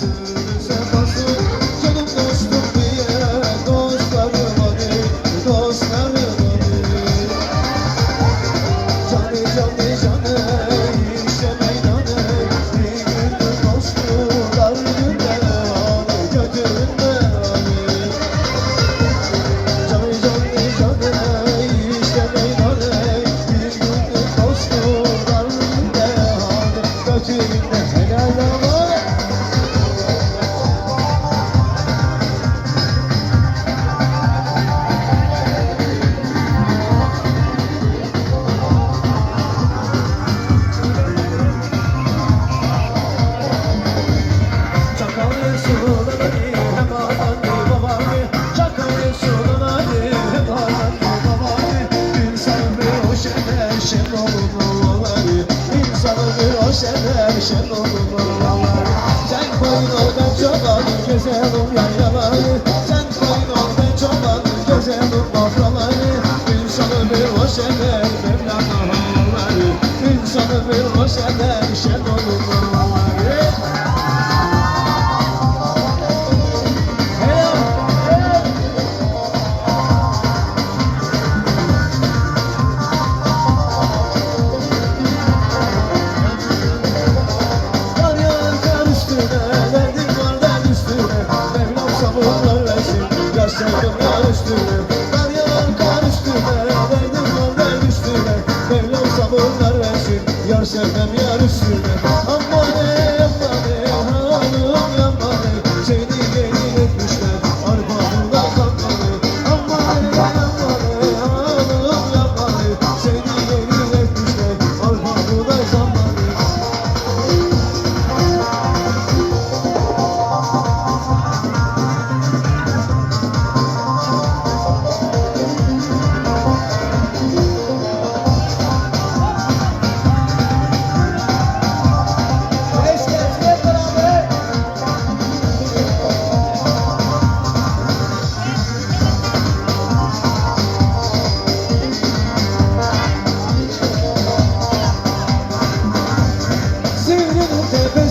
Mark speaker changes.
Speaker 1: to şen olmaları Sen koyun çoban gezelim yaylaları. Sen koyun ol ben çoban gezelim mafraları İnsanı bir o şener Mevlana havaları İnsanı bir o şener şen olmaları Yar şefem yar üstüme Don't ever